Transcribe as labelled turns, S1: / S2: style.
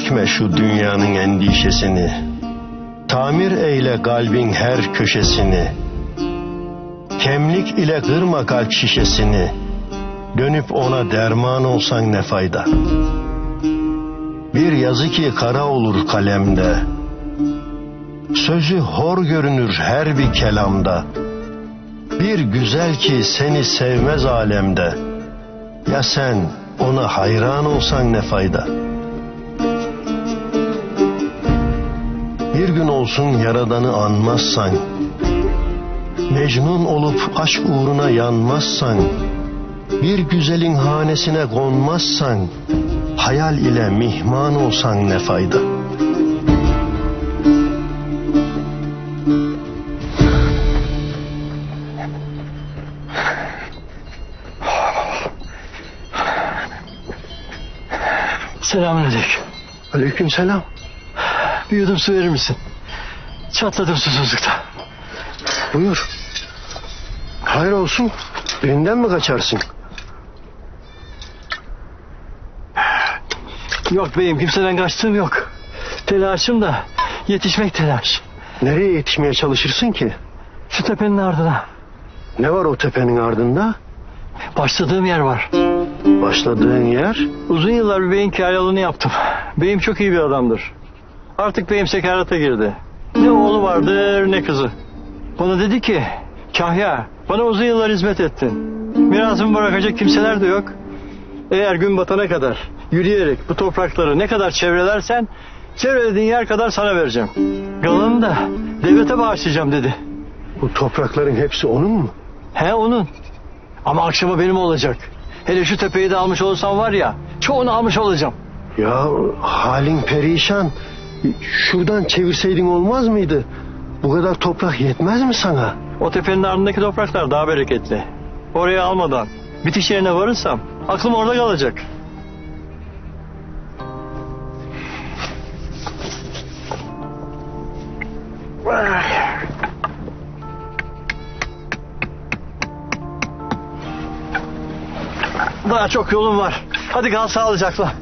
S1: çekme şu dünyanın endişesini. Tamir eyle kalbin her köşesini. Kemlik ile kırma kalp şişesini. Dönüp ona derman olsan ne fayda. Bir yazı ki kara olur kalemde. Sözü hor görünür her bir kelamda. Bir güzel ki seni sevmez alemde. Ya sen ona hayran olsan ne fayda? Bir gün olsun yaradanı anmazsan, Mecnun olup aşk uğruna yanmazsan, bir güzelin hanesine konmazsan, hayal ile mihman olsan ne fayda?
S2: Selamünaleyküm.
S1: Aleyküm selam.
S2: Bir yudum su verir misin? Çatladım susuzlukta.
S1: Buyur. Hayır olsun. Birinden mi kaçarsın?
S2: Yok beyim kimseden kaçtığım yok. Telaşım da yetişmek telaş.
S1: Nereye yetişmeye çalışırsın ki?
S2: Şu tepenin ardına.
S1: Ne var o tepenin ardında?
S2: Başladığım yer var.
S1: Başladığın yer?
S2: Uzun yıllar bir beyin karyalığını yaptım. Beyim çok iyi bir adamdır. Artık beyim sekarata girdi. Ne oğlu vardır ne kızı. Bana dedi ki Kahya bana uzun yıllar hizmet ettin. Mirasımı bırakacak kimseler de yok. Eğer gün batana kadar yürüyerek bu toprakları ne kadar çevrelersen çevrelediğin yer kadar sana vereceğim. Kalanını da devlete bağışlayacağım dedi.
S1: Bu toprakların hepsi onun mu?
S2: He onun. Ama akşama benim olacak. Hele şu tepeyi de almış olursam var ya çoğunu almış olacağım.
S1: Ya halin perişan. Şuradan çevirseydin olmaz mıydı? Bu kadar toprak yetmez mi sana?
S2: O tepenin ardındaki topraklar daha bereketli. Oraya almadan bitiş yerine varırsam aklım orada kalacak. Daha çok yolum var. Hadi kal sağlıcakla.